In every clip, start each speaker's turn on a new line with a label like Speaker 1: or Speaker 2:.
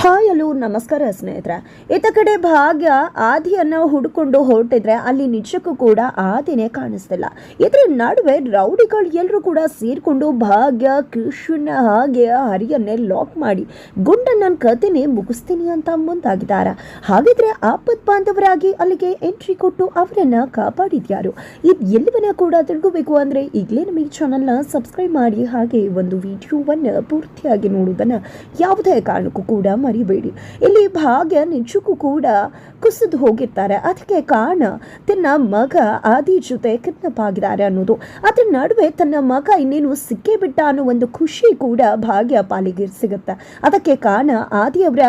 Speaker 1: Hi hello ನಮಸ್ಕಾರ ಸ್ನೇಹಿತರೆ. ಇತ್ತ ಕಡೆ ಭಾಗ್ಯ ಆದಿಯನ್ನು ಹುಡುಕೊಂಡು ಹೊರಟಿದ್ರೆ ಅಲ್ಲಿ ನಿಜಕ್ಕೂ ಕೂಡ ಆದಿನೇ ಕಾಣಿಸ್ತಿಲ್ಲ. ಇದ್ರ ನಡುವೆ ರೌಡಿಗಳು ಎಲ್ಲರೂ ಕೂಡ ಸೇರಿಕೊಂಡು ಭಾಗ್ಯ, ಕೃಷ್ಣ ಹಾಗೆ ಹರಿಯನ್ನೇ ಲಾಕ್ ಮಾಡಿ ಗುಂಡ ನನ್ನ ಕತೆನೆ ಮುಗಿಸ್ತೀನಿ ಅಂತ ಮುಂದಾಗಿದ್ದಾರೆ. ಹಾಗಿದ್ರೆ ಆಪತ್ ಬಾಂಧವರಾಗಿ ಅಲ್ಲಿಗೆ ಎಂಟ್ರಿ ಕೊಟ್ಟು ಅವರನ್ನು ಕಾಪಾಡಿದ್ಯಾರು? ಇದು ಎಲ್ಲವನ್ನ ಕೂಡ ತಿಳ್ಕೋಬೇಕು ಅಂದ್ರೆ ಈಗಲೇ ನಮಗೆ ಚಾನಲ್ನ ಸಬ್ಸ್ಕ್ರೈಬ್ ಮಾಡಿ ಹಾಗೆ ಒಂದು ವಿಡಿಯೋವನ್ನು ಪೂರ್ತಿಯಾಗಿ ನೋಡುವುದನ್ನು ಯಾವುದೇ ಕಾರಣಕ್ಕೂ ಕೂಡ ಮರಿಬೇಡಿ. ಇಲ್ಲಿ ಭಾಗ್ಯ ನಿಜಕ್ಕೂ ಕೂಡ ಕುಸಿದು ಹೋಗಿರ್ತಾರೆ. ಅದಕ್ಕೆ ಕಾರಣ ತನ್ನ ಮಗ ಆದಿ ಜೊತೆ ಕಿಡ್ನಪ್ ಆಗಿದ್ದಾರೆ ಅನ್ನೋದು. ಅದ್ರ ನಡುವೆ ತನ್ನ ಮಗ ಇನ್ನೇನು ಸಿಕ್ಕೇ ಬಿಟ್ಟ ಅನ್ನೋ ಒಂದು ಖುಷಿ ಕೂಡ ಭಾಗ್ಯ ಪಾಲಿಗೆ ಸಿಗುತ್ತೆ. ಅದಕ್ಕೆ ಕಾರಣ ಆದಿಯವರ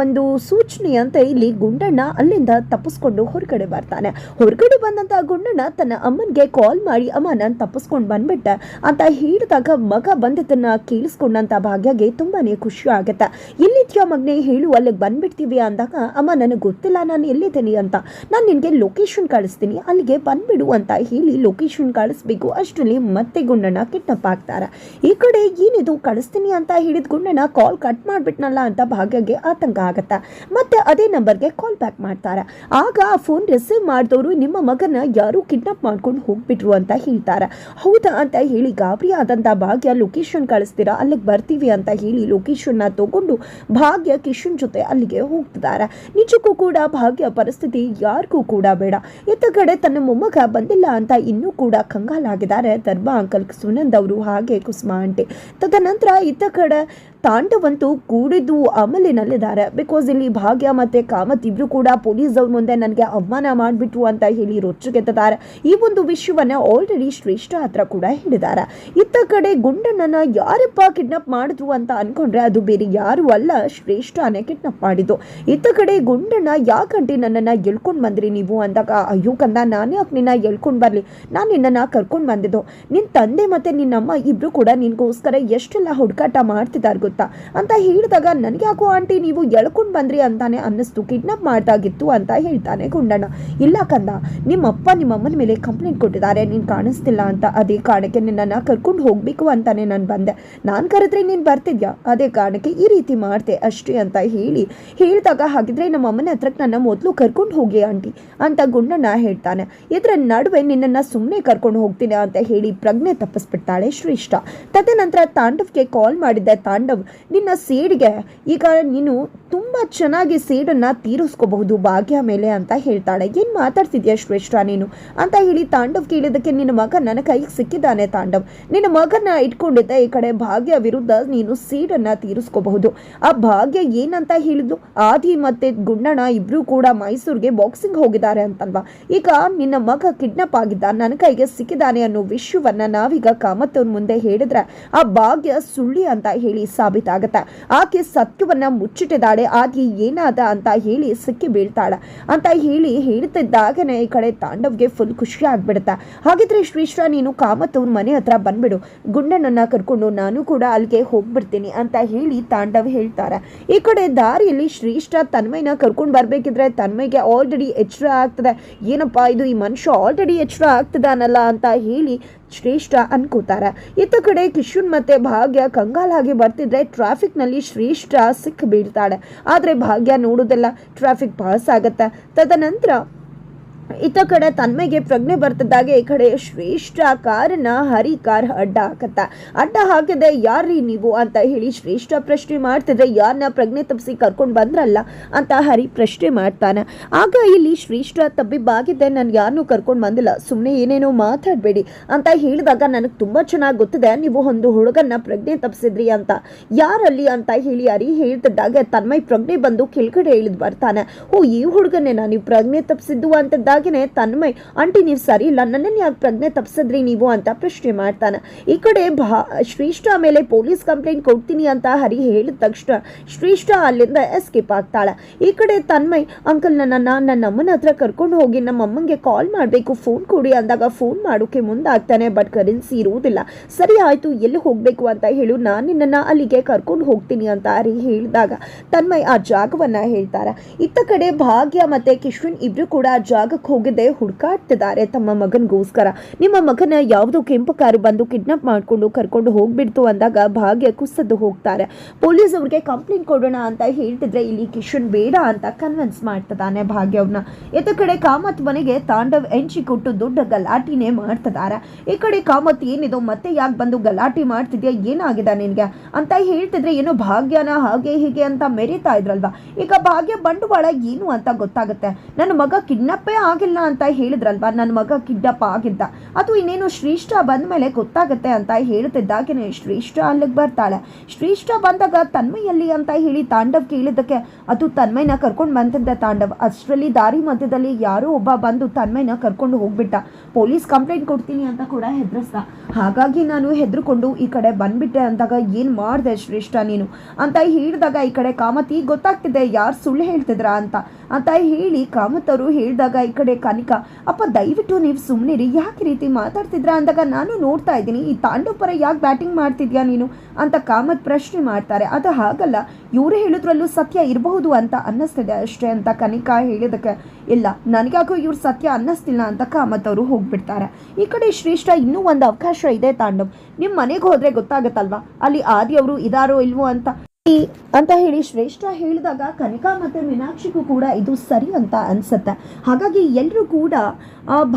Speaker 1: ಒಂದು ಸೂಚನೆಯಂತೆ ಇಲ್ಲಿ ಗುಂಡಣ್ಣ ಅಲ್ಲಿಂದ ತಪ್ಪಿಸ್ಕೊಂಡು ಹೊರಗಡೆ ಬರ್ತಾನೆ. ಹೊರಗಡೆ ಬಂದಂತ ಗುಂಡಣ್ಣ ತನ್ನ ಅಮ್ಮನಿಗೆ ಕಾಲ್ ಮಾಡಿ, ಅಮ್ಮ, ನಾನು ತಪ್ಪಿಸ್ಕೊಂಡು ಬಂದ್ಬಿಟ್ಟೆ ಅಂತ ಹೇಳಿದಾಗ ಮಗ ಬಂದಿದ್ದನ್ನ ಕೇಳಿಸ್ಕೊಂಡಂತ ಭಾಗ್ಯಗೆ ತುಂಬಾನೇ ಖುಷಿ ಆಗುತ್ತೆ. ಎಲ್ಲಿದ್ಯೋ ಮಗನೇ? ಹೇಳು, ಅಲ್ಲಿಗೆ ಬಂದ್ಬಿಡ್ತೀವಿ ಅಂದಾಗ, ಅಮ್ಮ, ನನಗೆ ಗೊತ್ತಿಲ್ಲ, ನಾನು ಎಲ್ಲಿದ್ದೀನಿ ಅಂತ. ನಾನು ನಿನಗೆ ಲೊಕೇಶನ್ ಕಳಿಸ್ತೀನಿ, ಅಲ್ಲಿಗೆ ಬಂದ್ಬಿಡು ಅಂತ ಹೇಳಿ ಲೊಕೇಶನ್ ಕಳಿಸ್ಬೇಕು. ಅಷ್ಟರಲ್ಲಿ ಮತ್ತೆ ಗುಂಡಣ್ಣ ಕಿಡ್ನಪ್ ಆಗ್ತಾರೆ. ಈ ಕಡೆ ಏನಿದು? ಕಳಿಸ್ತೀನಿ ಅಂತ ಹೇಳಿದ ಗುಂಡಣ್ಣ ಕಾಲ್ ಕಟ್ ಮಾಡಿಬಿಟ್ನಲ್ಲ ಅಂತ ಭಾಗ್ಯಗೆ ಆತಂಕ ಆಗತ್ತೆ? ಮತ್ತೆ ಅದೇ ನಂಬರ್ಗೆ ಕಾಲ್ ಬ್ಯಾಕ್ ಮಾಡ್ತಾರೆ? ಆಗ ಆ ಫೋನ್ ರಿಸೀವ್ ಮಾಡಿದವರು ನಿಮ್ಮ ಮಗನ ಯಾರು ಕಿಡ್ನಾಪ್ ಮಾಡ್ಕೊಂಡು ಹೋಗ್ಬಿಟ್ರು ಅಂತ ಹೇಳ್ತಾರೆ? ಹೌದಾ ಅಂತ ಹೇಳಿ ಗಾಬರಿ ಆದಂತ ಭಾಗ್ಯ ಲೊಕೇಶನ್ ಕಳಿಸ್ತೀರಾ? ಅಲ್ಲಿಗೆ ಬರ್ತೀವಿ ಅಂತ ಹೇಳಿ ಲೊಕೇಶನ್ನ ತಗೊಂಡು ಭಾಗ್ಯ ಕಿಶನ್ ಜೊತೆ ಅಲ್ಲಿಗೆ ಹೋಗ್ತಿದ್ದಾರೆ ನಿಜಕ್ಕೂ ಕೂಡ ಭಾಗ್ಯ ಪರಿಸ್ಥಿತಿ ಯಾರಿಗೂ ಕೂಡ ಬೇಡ. ಎತ್ತ ಕಡೆ ತನ್ನ ಮೊಮ್ಮಗ ಬಂದಿಲ್ಲ ಅಂತ ಇನ್ನೂ ಕೂಡ ಕಂಗಾಲಾಗಿದ್ದಾರೆ. ದರ್ಬಾ ಅಂಕಲ್, ಸುನಂದ್ ಅವರು ಹಾಗೆ ಕುಸುಮಾ ಆಂಟಿ. ತದನಂತರ ಇತ್ತ ಕಡೆ ತಾಂಡವಂತೂ ಕೂಡಿದ್ದು ಅಮಲಿನಲ್ಲಿದ್ದಾರೆ. ಬಿಕಾಸ್ ಇಲ್ಲಿ ಭಾಗ್ಯ ಮತ್ತೆ ಕಾಮತ್ ಇಬ್ರು ಕೂಡ ಪೊಲೀಸ್ ಅವ್ರ ಮುಂದೆ ನನಗೆ ಅವಮಾನ ಮಾಡಿಬಿಟ್ರು ಅಂತ ಹೇಳಿ ರೊಚ್ಚುಗೆತ್ತಿದ್ದಾರೆ ಈ ಒಂದು ವಿಷಯವನ್ನ ಆಲ್ರೆಡಿ ಶ್ರೇಷ್ಠ ಹತ್ರ ಕೂಡ ಹೇಳಿದ್ದಾರೆ ಇತ್ತ ಕಡೆ ಗುಂಡಣ್ಣನ ಯಾರಪ್ಪ ಕಿಡ್ನಾಪ್ ಮಾಡಿದ್ರು ಅಂತ ಅನ್ಕೊಂಡ್ರೆ ಅದು ಬೇರೆ ಯಾರು ಅಲ್ಲ, ಶ್ರೇಷ್ಠನೇ ಕಿಡ್ನಾಪ್ ಮಾಡಿದ್ದು. ಇತ್ತ ಕಡೆ ಗುಂಡಣ್ಣ ಯಾಕಂಟಿ ನನ್ನನ್ನ ಎಳ್ಕೊಂಡು ಬಂದ್ರಿ ನೀವು ಅಂದಾಗ ಅಯ್ಯೋ ಕಂದ, ನಾನು ಯಾಕೆ ನಿನ್ನ ಎಳ್ಕೊಂಡು ಬರಲಿ? ನಾನು ನಿನ್ನನ್ನು ಕರ್ಕೊಂಡು ಬಂದಿದ್ದು. ನಿನ್ನ ತಂದೆ ಮತ್ತೆ ನಿನ್ನಮ್ಮ ಇಬ್ರು ಕೂಡ ನಿನ್ಗೋಸ್ಕರ ಎಷ್ಟೆಲ್ಲ ಹುಡುಕಾಟ ಮಾಡ್ತಿದ್ದಾರೆ ಗೊತ್ತಾ? ಅಂತ ಹೇಳಿದಾಗ, ನನಗೆ ಯಾಕೋ ಆಂಟಿ ನೀವು ಎಳ್ಕೊಂಡು ಬಂದ್ರಿ ಅಂತಾನೆ ಅನ್ನಿಸ್ತು. ಕಿಡ್ನಾಪ್ ಮಾಡ್ದಾಗಿತ್ತು ಅಂತ ಹೇಳ್ತಾನೆ ಗುಂಡಣ್ಣ. ಇಲ್ಲ ಕಂದ ನಿಮ್ಮಪ್ಪ ನಿಮ್ಮಮ್ಮನ ಮೇಲೆ ಕಂಪ್ಲೇಂಟ್ ಕೊಟ್ಟಿದ್ದಾರೆ. ನೀನು ಕಾಣಿಸ್ತಿಲ್ಲ ಅಂತ. ಅದೇ ಕಾರಣಕ್ಕೆ ನಿನ್ನನ್ನು ಕರ್ಕೊಂಡು ಹೋಗಬೇಕು ಅಂತಾನೆ ನಾನು ಬಂದೆ. ನಾನು ಕರೆದ್ರೆ ನೀನು ಬರ್ತಿದ್ಯಾ? ಅದೇ ಕಾರಣಕ್ಕೆ ಈ ರೀತಿ ಮಾಡ್ತೆ ಅಷ್ಟೇ ಅಂತ ಹೇಳಿ, ಹೇಳಿದಾಗ ಹಾಗಿದ್ರೆ ನಮ್ಮಮ್ಮನ ಹತ್ರಕ್ಕೆ ನನ್ನ ಮೊದಲು ಕರ್ಕೊಂಡು ಹೋಗಿ ಆಂಟಿ ಅಂತ ಗುಂಡಣ್ಣ ಹೇಳ್ತಾನೆ. ಇದರ ನಡುವೆ ನಿನ್ನನ್ನು ಸುಮ್ಮನೆ ಕರ್ಕೊಂಡು ಹೋಗ್ತೀನಿ ಅಂತ ಹೇಳಿ ಪ್ರಜ್ಞೆ ತಪ್ಪಿಸ್ಬಿಡ್ತಾಳೆ ಶ್ರೇಷ್ಠ. ತದನಂತರ ತಾಂಡವ್ಗೆ ಕಾಲ್ ಮಾಡಿದ್ದೆ. ತಾಂಡವ್ ನಿನ್ನ ಸೇಡ್ಗೆ. ಈಗ ನೀನು ತುಂಬ ಚೆನ್ನಾಗಿ ಸೇಡನ್ನ ತೀರಿಸ್ಕೋಬಹುದು ಭಾಗ್ಯ ಮೇಲೆ ಅಂತ ಹೇಳ್ತಾಳೆ. ಏನು ಮಾತಾಡ್ತಿದ್ಯಾ ಶ್ರೇಷ್ಠ ನೀನು? ಅಂತ ಹೇಳಿ ತಾಂಡವ್ ಕೇಳಿದಕ್ಕೆ ನಿನ್ನ ಮಗ ನನ್ನ ಕೈಗೆ ಸಿಕ್ಕಿದ್ದಾನೆ ತಾಂಡವ್. ನಿನ್ನ ಮಗನ ಇಟ್ಕೊಂಡಿದ್ದೆ ಈ ಕಡೆ ಭಾಗ್ಯ ವಿರುದ್ಧ ನೀನು ಸೀಡನ್ನು ತೀರಿಸ್ಕೋಬಹುದು. ಆ ಭಾಗ್ಯ ಏನಂತ ಹೇಳಿದ್ಲು ಆದಿ ಮತ್ತೆ ಗುಂಡಣ್ಣ ಇಬ್ರು ಕೂಡ ಮೈಸೂರಿಗೆ ಬಾಕ್ಸಿಂಗ್ ಹೋಗಿದ್ದಾರೆ ಅಂತಲ್ವಾ? ಈಗ ನಿನ್ನ ಮಗ ಕಿಡ್ನಾಪ್ ಆಗಿದ್ದ, ನನ್ನ ಕೈಗೆ ಸಿಕ್ಕಿದ್ದಾನೆ ಅನ್ನೋ ವಿಷಯವನ್ನ ನಾವೀಗ ಕಾಮತ್ತವ್ರ ಮುಂದೆ ಹೇಳಿದ್ರೆ ಆ ಭಾಗ್ಯ ಸುಳ್ಳಿ ಅಂತ ಹೇಳಿ ಸಾಬೀತಾಗತ್ತೆ ಆಕೆ ಸತ್ಯವನ್ನ ಮುಚ್ಚಿಟ್ಟಿದ್ದಾಳೆ. ಆಕೆ ಏನಾದ ಅಂತ ಹೇಳಿ ಸಿಕ್ಕಿ ಬೀಳ್ತಾಳೆ. ಅಂತ ಹೇಳಿ ಹೇಳ್ತಿದ್ದಾಗನೆ ಈ ಕಡೆ ತಾಂಡವ್ಗೆ ಫುಲ್ ಖುಷಿ ಆಗ್ಬಿಡುತ್ತೆ. ಹಾಗಿದ್ರೆ ಶ್ರೀಶ್ರ, ನೀನು ಕಾಮತ್ತವ್ರ ಮನೆ ಹತ್ರ ಬಂದ್ಬಿಡು. ಗುಂಡನನ್ನ ಕರ್ಕೊಂಡು ನಾನು ಕೂಡ ಅಲ್ಲಿಗೆ ಹೋಗ್ಬಿಡ್ತೀನಿ ಅಂತ ಹೇಳಿ ತಾಂಡವ್ ಹೇಳ್ತಾರೆ. ಈ ಕಡೆ ದಾರಿಯಲ್ಲಿ ಶ್ರೇಷ್ಠ ತನ್ಮಯ್ನ ಕರ್ಕೊಂಡು ಬರ್ಬೇಕಿದ್ರೆ ತನ್ಮಯ್ಗೆ ಆಲ್ರೆಡಿ ಎಚ್ಚರ ಆಗ್ತದೆ. ಏನಪ್ಪಾ ಇದು, ಈ ಮನುಷ್ಯ ಆಲ್ರೆಡಿ ಎಚ್ಚರ ಆಗ್ತದಾನಲ್ಲ ಅಂತ ಹೇಳಿ ಶ್ರೇಷ್ಠ ಅನ್ಕೋತಾರೆ. ಇತ್ತ ಕಡೆ ಕಿಶುನ್ ಮತ್ತೆ ಭಾಗ್ಯ ಕಂಗಾಲಾಗಿ ಬರ್ತಿದ್ರೆ ಟ್ರಾಫಿಕ್ನಲ್ಲಿ ಶ್ರೇಷ್ಠ ಸಿಕ್ಕ ಬೀಳ್ತಾಳೆ. ಆದರೆ ಭಾಗ್ಯ ನೋಡೋದೆಲ್ಲ ಟ್ರಾಫಿಕ್ ಪಾಸ್ ಆಗುತ್ತೆ. ತದನಂತರ ಇತ್ತ ಕಡೆ ತನ್ಮೆಗೆ ಪ್ರಜ್ಞೆ ಬರ್ತದಾಗೆ, ಈ ಕಡೆ ಶ್ರೇಷ್ಠ ಕಾರನ್ನ ಹರಿ ಕಾರ್ ಅಡ್ಡ ಹಾಕತ್ತ. ಅಡ್ಡ ಹಾಕಿದೆ ಯಾರ್ರಿ ನೀವು ಅಂತ ಹೇಳಿ ಶ್ರೇಷ್ಠ ಪ್ರಶ್ನೆ ಮಾಡ್ತಿದ್ರೆ ಯಾರನ್ನ ಪ್ರಜ್ಞೆ ತಪ್ಪಿಸಿ ಕರ್ಕೊಂಡು ಬಂದ್ರಲ್ಲ ಅಂತ ಹರಿ ಪ್ರಶ್ನೆ ಮಾಡ್ತಾನೆ. ಆಗ ಇಲ್ಲಿ ಶ್ರೇಷ್ಠ ತಬ್ಬಿಬ್ಬಾಗಿದ್ದೆ ನಾನು ಯಾರನ್ನೂ ಕರ್ಕೊಂಡು ಬಂದಿಲ್ಲ. ಸುಮ್ಮನೆ ಏನೇನೋ ಮಾತಾಡಬೇಡಿ ಅಂತ ಹೇಳಿದಾಗ ನನಗೆ ತುಂಬ ಚೆನ್ನಾಗಿ ಗೊತ್ತಿದೆ, ನೀವು ಒಂದು ಹುಡುಗನ್ನ ಪ್ರಜ್ಞೆ ತಪ್ಪಿಸಿದ್ರಿ ಅಂತ. ಯಾರಲ್ಲಿ ಅಂತ ಹೇಳಿ ಹರಿ ಹೇಳ್ತಿದ್ದಾಗ ತನ್ಮೈ ಪ್ರಜ್ಞೆ ಬಂದು ಕೆಳಗಡೆ ಇಳಿದು ಬರ್ತಾನೆ. ಓ, ಈ ಹುಡುಗನೇ ನೀವು ಪ್ರಜ್ಞೆ ತಪ್ಪಿಸಿದ್ದು ಅಂತಿದ್ದಾಗೇನೆ ತನ್ಮಯ್, ಆಂಟಿ ನೀವು ಸರಿ ಇಲ್ಲ, ನನ್ನನ್ನು ಯಾಕೆ ಪ್ರಜ್ಞೆ ತಪ್ಪಿಸಿದ್ರಿ ನೀವು? ಅಂತ ಪ್ರಶ್ನೆ ಮಾಡ್ತಾನೆ. ಈ ಕಡೆ ಭಾ, ಶ್ರೇಷ್ಠ ಮೇಲೆ ಪೊಲೀಸ್ ಕಂಪ್ಲೇಂಟ್ ಕೊಡ್ತೀನಿ ಅಂತ ಹರಿ ಹೇಳಿದ ತಕ್ಷಣ ಶ್ರೇಷ್ಠ ಅಲ್ಲಿಂದ ಎಸ್ಕೇಪ್ ಆಗ್ತಾಳೆ. ಈ ಕಡೆ ತನ್ಮಯ್, ಅಂಕಲ್ ನನ್ನನ್ನು ನನ್ನ ಅಮ್ಮನ ಹತ್ರ ಕರ್ಕೊಂಡು ಹೋಗಿ, ನಮ್ಮ ಅಮ್ಮಂಗೆ ಕಾಲ್ ಮಾಡಬೇಕು ಫೋನ್ ಕೊಡಿ ಅಂದಾಗ ಫೋನ್ ಮಾಡೋಕೆ ಮುಂದಾಗ್ತಾನೆ ಬಟ್ ಕರೆನ್ಸಿ ಇರುವುದಿಲ್ಲ. ಸರಿ ಆಯಿತು, ಎಲ್ಲಿ ಹೋಗಬೇಕು ಅಂತ ಹೇಳು, ನಾನು ನಿನ್ನನ್ನು ಅಲ್ಲಿಗೆ ಕರ್ಕೊಂಡು ಹೋಗ್ತೀನಿ ಅಂತ ಹರಿ ಹೇಳಿದಾಗ ತನ್ಮಯ್ ಆ ಜಾಗವನ್ನ ಹೇಳ್ತಾರೆ. ಇತ್ತ ಕಡೆ ಭಾಗ್ಯ ಮತ್ತೆ ಕಿಶ್ವಿನ್ ಇಬ್ಬರು ಕೂಡ ಆ ಜಾಗಕ್ಕೆ ಹೋಗಿದ್ದೆ ಹುಡುಕಾಡ್ತಿದ್ದಾರೆ ತಮ್ಮ ಮಗನಿಗೋಸ್ಕರ. ನಿಮ್ಮ ಮಗನ ಯಾವುದೋ ಕೆಂಪು ಕಾರು ಬಂದು ಕಿಡ್ನಾಪ್ ಮಾಡಿಕೊಂಡು ಕರ್ಕೊಂಡು ಹೋಗ್ಬಿಡ್ತು ಅಂದಾಗ ಭಾಗ್ಯ ಕುಸಿದು ಹೋಗ್ತಾರೆ. ಪೊಲೀಸ್ ಅವ್ರಿಗೆ ಕಂಪ್ಲೇಂಟ್ ಕೊಡೋಣ ಅಂತ ಹೇಳ್ತಿದ್ರೆ ಇಲ್ಲಿ ಕಿಶನ್ ಬೇಡ ಅಂತ ಕನ್ವಿನ್ಸ್ ಮಾಡ್ತಿದ್ದಾನೆ ಭಾಗ್ಯ ಇತ್ತ ಕಡೆ ಕಾಮತ್ ಮನೆಗೆ ತಾಂಡವ್ ಎಂಚಿ ಕೊಟ್ಟು ದೊಡ್ಡ ಗಲಾಟಿನೇ ಮಾಡ್ತಿದ್ದಾರೆ. ಈ ಕಡೆ ಕಾಮತ್ ಏನಿದೋ ಮತ್ತೆ ಯಾಕೆ ಬಂದು ಗಲಾಟೆ ಮಾಡ್ತಿದ್ಯಾ, ಏನಾಗಿದೆ ನಿನಗೆ? ಅಂತ ಹೇಳ್ತಿದ್ರೆ ಏನೋ ಭಾಗ್ಯನ ಹಾಗೆ ಹೀಗೆ ಅಂತ ಮೆರೀತಾ ಇದ್ರಲ್ವಾ? ಈಗ ಭಾಗ್ಯ ಬಂಡವಾಳ ಏನು ಅಂತ ಗೊತ್ತಾಗುತ್ತೆ. ನನ್ನ ಮಗ ಕಿಡ್ನಪ್ಪೇ ಆಗಿಲ್ಲ ಅಂತ ಹೇಳಿದ್ರಲ್ವಾ? ನನ್ನ ಮಗ ಕಿಡ್ಡಪ್ಪ ಆಗಿದ್ದ. ಅದು ಇನ್ನೇನು ಶ್ರೀಷ್ಠ ಬಂದ ಮೇಲೆ ಗೊತ್ತಾಗುತ್ತೆ ಅಂತ ಹೇಳ್ತಿದ್ದಾಗೇನೆ ಶ್ರೀಷ್ಠ ಅಲ್ಲಿಗೆ ಬರ್ತಾಳೆ. ಶ್ರೀಷ್ಠ ಬಂದಾಗ ತನ್ಮಯಲ್ಲಿ ಅಂತ ಹೇಳಿ ತಾಂಡವ್ ಕೇಳಿದ್ದಕ್ಕೆ ಅದು ತನ್ಮಯ್ನ ಕರ್ಕೊಂಡು ಬಂದಿದ್ದೆ ತಾಂಡವ್. ಅಷ್ಟರಲ್ಲಿ ದಾರಿ ಮಧ್ಯದಲ್ಲಿ ಯಾರೋ ಒಬ್ಬ ಬಂದು ತನ್ಮಯ್ನ ಕರ್ಕೊಂಡು ಹೋಗ್ಬಿಟ್ಟ. ಪೊಲೀಸ್ ಕಂಪ್ಲೇಂಟ್ ಕೊಡ್ತೀನಿ ಅಂತ ಕೂಡ ಹೆದ್ರಸ್ತ ಹಾಗಾಗಿ ನಾನು ಹೆದರ್ಕೊಂಡು ಈ ಕಡೆ ಬಂದ್ಬಿಟ್ಟೆ ಅಂದಾಗ ಏನು ಮಾಡಿದೆ ಶ್ರೇಷ್ಠ ನೀನು? ಅಂತ ಹೇಳಿದಾಗ ಈ ಕಡೆ ಕಾಮತಿ, ಗೊತ್ತಾಗ್ತಿದೆ, ಯಾರು ಸುಳ್ಳು ಹೇಳ್ತಿದ್ರ? ಅಂತ. ಅಂತ ಹೇಳಿ ಕಾಮತ್ ಅವರು ಹೇಳಿದಾಗ ಈ ಕಡೆ ಕನಿಕಾ, ಅಪ್ಪ ದಯವಿಟ್ಟು ನೀವು ಸುಮ್ಮನಿರಿ ಯಾಕೆ ರೀತಿ ಮಾತಾಡ್ತಿದ್ರ ಅಂದಾಗ ನಾನು ನೋಡ್ತಾ ಇದ್ದೀನಿ, ಈ ತಾಂಡವ್ ಪರ ಯಾಕೆ ಬ್ಯಾಟಿಂಗ್ ಮಾಡ್ತಿದ್ಯಾ ನೀನು ಅಂತ ಕಾಮತ್ ಪ್ರಶ್ನೆ ಮಾಡ್ತಾರೆ. ಅದು ಹಾಗಲ್ಲ, ಇವರು ಹೇಳಿದ್ರಲ್ಲೂ ಸತ್ಯ ಇರಬಹುದು ಅಂತ ಅನ್ನಿಸ್ತಿದೆ ಅಷ್ಟೇ ಅಂತ ಕನಿಕಾ ಹೇಳಿದಕ್ಕೆ ಇಲ್ಲ ನನಗಾಗೂ ಇವ್ರು ಸತ್ಯ ಅನ್ನಿಸ್ತಿಲ್ಲ ಅಂತ ಕಾಮತ್ ಅವರು ಹೋಗ್ಬಿಡ್ತಾರೆ. ಈ ಕಡೆ ಶ್ರೇಷ್ಠ ಇನ್ನೂ ಒಂದು ಅವಕಾಶ ಇದೆ ತಾಂಡವ್. ನಿಮ್ಮ ಮನೆಗೆ ಹೋದ್ರೆ ಗೊತ್ತಾಗತ್ತಲ್ವಾ? ಅಲ್ಲಿ ಆದಿ ಅವರು ಇದಾರೋ ಇಲ್ವೋ ಅಂತ. ಅಂತ ಹೇಳಿ ಶ್ರೇಷ್ಠ ಹೇಳಿದಾಗ ಕನಿಕಾ ಮತ್ತು ಮೀನಾಕ್ಷಿಗೂ ಕೂಡ ಇದು ಸರಿ ಅಂತ ಅನ್ಸುತ್ತೆ. ಹಾಗಾಗಿ ಎಲ್ಲರೂ ಕೂಡ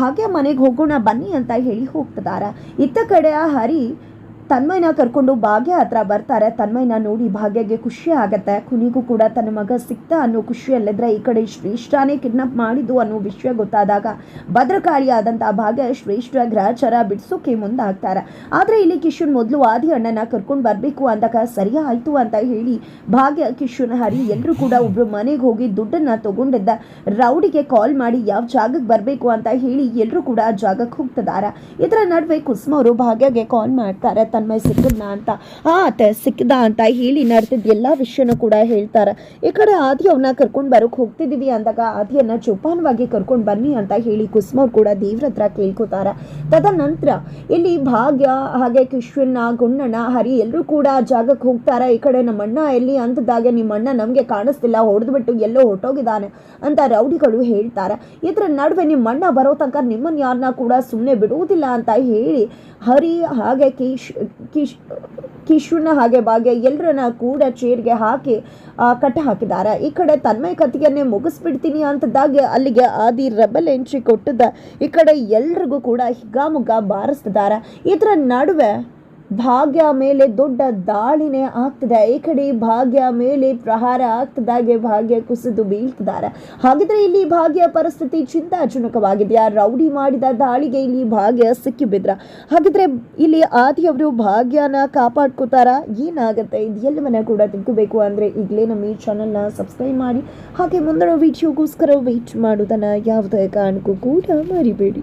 Speaker 1: ಭಾಗ್ಯ ಮನೆಗೆ ಹೋಗೋಣ ಬನ್ನಿ ಅಂತ ಹೇಳಿ ಹೋಗ್ತಿದ್ದಾರೆ ಇತ್ತ ಕಡೆ ಹರಿ ತನ್ಮಯ್ನ ಕರ್ಕೊಂಡು ಭಾಗ್ಯ ಹತ್ರ ಬರ್ತಾರೆ. ತನ್ಮಯ್ನ ನೋಡಿ ಭಾಗ್ಯಗೆ ಖುಷಿ ಆಗತ್ತೆ. ಕುನಿಗೂ ಕೂಡ ತನ್ನ ಮಗ ಸಿಕ್ತ ಅನ್ನೋ ಖುಷಿಯಲ್ಲಿದ್ರೆ ಈ ಕಡೆ ಶ್ರೇಷ್ಠನೇ ಕಿಡ್ನಾಪ್ ಮಾಡಿದ್ದು ಅನ್ನೋ ವಿಷಯ ಗೊತ್ತಾದಾಗ ಭದ್ರಕಾಳಿಯಾದಂತಹ ಭಾಗ್ಯ ಶ್ರೇಷ್ಠ ಗ್ರಹಚಾರ ಬಿಡಿಸೋಕೆ ಮುಂದಾಗ್ತಾರೆ. ಆದರೆ ಇಲ್ಲಿ ಕಿಶನ್ ಮೊದಲು ಆದಿ ಅಣ್ಣನ ಕರ್ಕೊಂಡು ಬರಬೇಕು ಅಂದಾಗ ಸರಿ ಆಯ್ತು ಅಂತ ಹೇಳಿ ಭಾಗ್ಯ ಕಿಶನ್ ಹರಿ ಎಲ್ಲರೂ ಕೂಡ ಒಬ್ರು ಮನೆಗೆ ಹೋಗಿ ದುಡ್ಡನ್ನ ತಗೊಂಡಿದ್ದ. ರೌಡಿಗೆ ಕಾಲ್ ಮಾಡಿ ಯಾವ ಜಾಗಕ್ಕೆ ಬರಬೇಕು ಅಂತ ಹೇಳಿ ಎಲ್ಲರೂ ಕೂಡ ಜಾಗಕ್ಕೆ ಹೋಗ್ತಿದ್ದಾರೆ ಇದರ ನಡುವೆ ಕುಸುಮ ಅವರು ಭಾಗ್ಯಗೆ ಕಾಲ್ ಮಾಡ್ತಾರೆ. ತನ್ಮಯ್ ಸಿಕ್ಕದ್ನ ಅಂತ. ಆ ಆತ ಸಿಕ್ಕದ ಅಂತ ಹೇಳಿ ನಡೆದಿದ್ದ ಎಲ್ಲ ವಿಷಯನೂ ಕೂಡ ಹೇಳ್ತಾರೆ. ಈ ಕಡೆ ಆದಿ ಅವನ್ನ ಕರ್ಕೊಂಡು ಬರೋಕೆ ಹೋಗ್ತಿದೀವಿ ಅಂದಾಗ ಆದಿಯನ್ನ ಜೋಪಾನವಾಗಿ ಕರ್ಕೊಂಡು ಬನ್ನಿ ಅಂತ ಹೇಳಿ ಕುಸುಮ ಕೂಡ ದೇವ್ರ ಹತ್ರ ಕೇಳ್ಕೊತಾರೆ. ತದನಂತರ ಇಲ್ಲಿ ಭಾಗ್ಯ ಹಾಗೆ ಕೃಷ್ಣನ ಗುಣ್ಣಣ್ಣ ಹರಿ ಎಲ್ಲರೂ ಕೂಡ ಜಾಗಕ್ಕೆ ಹೋಗ್ತಾರೆ. ಈ ಕಡೆ ನಮ್ಮ ಅಣ್ಣ ಎಲ್ಲಿ ಅಂತದಾಗೆ ನಿಮ್ಮ ಅಣ್ಣ ನಮಗೆ ಕಾಣಿಸ್ತಿಲ್ಲ, ಹೊಡೆದ್ಬಿಟ್ಟು ಎಲ್ಲೋ ಹೊಟ್ಟೋಗಿದ್ದಾನೆ ಅಂತ ರೌಡಿಗಳು ಹೇಳ್ತಾರೆ. ಇದರ ನಡುವೆ ನಿಮ್ಮ ಅಣ್ಣ ಬರೋ ತನಕ ನಿಮ್ಮನ್ನ ಯಾರನ್ನ ಕೂಡ ಸುಮ್ಮನೆ ಬಿಡುವುದಿಲ್ಲ ಅಂತ ಹೇಳಿ ಹರಿ ಹಾಗೆ ಕಿಶ್ ಕಿಶ್, ಕಿಶುನ ಹಾಗೆ ಭಾಗ್ಯ ಎಲ್ಲರನ್ನ ಕೂಡ ಚೇರ್ಗೆ ಹಾಕಿ ಕಟ್ಟ ಹಾಕಿದ್ದಾರೆ. ಈ ಕಡೆ ತನ್ಮಯ ಕಥೆಯನ್ನೇ ಮುಗಿಸ್ಬಿಡ್ತೀನಿ ಅಂತದಾಗ ಅಲ್ಲಿಗೆ ಆದಿ ರೆಬಲ್ ಎಂಟ್ರಿ ಕೊಟ್ಟದ ಈ ಕಡೆ ಎಲ್ರಿಗೂ ಕೂಡ ಹಿಗ್ಗಾಮುಗ್ಗ ಬಾರಿಸ್ತಿದ್ದಾರೆ. ಇದರ ನಡುವೆ ಭಾಗ್ಯ ಮೇಲೆ ದೊಡ್ಡ ದಾಳಿನೇ ಆಗ್ತಿದೆ. ಈ ಕಡೆ ಭಾಗ್ಯ ಮೇಲೆ ಪ್ರಹಾರ ಆಗ್ತದಾಗೆ ಭಾಗ್ಯ ಕುಸಿದು ಬೀಳ್ತಿದ್ದಾರೆ. ಹಾಗಿದ್ರೆ ಇಲ್ಲಿ ಭಾಗ್ಯ ಪರಿಸ್ಥಿತಿ ಚಿಂತಾಜನಕವಾಗಿದೆಯಾ? ರೌಡಿ ಮಾಡಿದ ದಾಳಿಗೆ ಇಲ್ಲಿ ಭಾಗ್ಯ ಸಿಕ್ಕಿ ಬಿದ್ರ ಹಾಗಿದ್ರೆ ಇಲ್ಲಿ ಆದಿಯವರು ಭಾಗ್ಯನ ಕಾಪಾಡ್ಕೋತಾರ? ಏನಾಗುತ್ತೆ? ಇದೆಲ್ಲವನ್ನ ಕೂಡ ತಿಳ್ಕೋಬೇಕು ಅಂದ್ರೆ ಈಗಲೇ ನಮ್ಮ ಈ ಚಾನಲ್ನ ಸಬ್ಸ್ಕ್ರೈಬ್ ಮಾಡಿ. ಹಾಗೆ ಮುಂದಿನ ವಿಡಿಯೋಗೋಸ್ಕರ ವೆಯ್ಟ್ ಮಾಡೋದನ್ನ ಯಾವುದೇ ಕಾರಣಕ್ಕೂ ಕೂಡ ಮರಿಬೇಡಿ.